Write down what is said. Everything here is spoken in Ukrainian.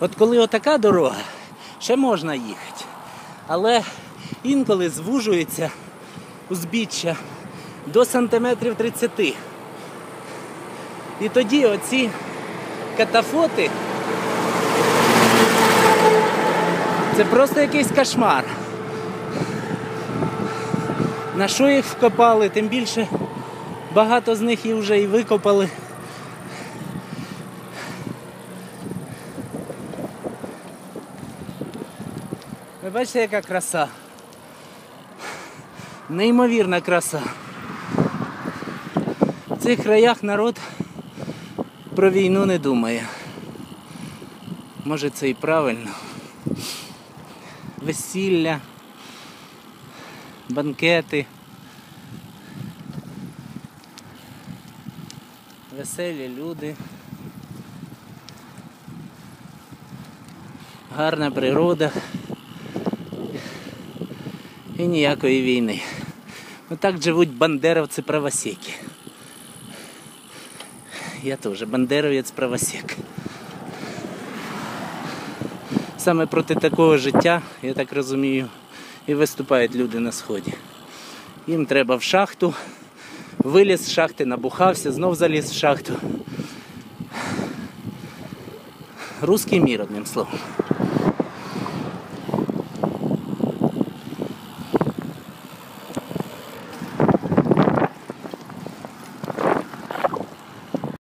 От коли отака дорога, ще можна їхати. Але інколи звужується узбіччя до сантиметрів 30. І тоді оці катафоти це просто якийсь кошмар. На що їх вкопали, тим більше багато з них і вже і викопали. Ви бачите, яка краса? Неймовірна краса. В цих краях народ про війну не думає. Може це і правильно. Весілля, банкети. Веселі люди. Гарна природа і ніякої війни. Отак живуть бандеровці правосеки. Я теж бандеровець правосек. Саме проти такого життя, я так розумію, і виступають люди на сході. Їм треба в шахту, виліз з шахти, набухався, знов заліз в шахту. Руський мір, одним словом.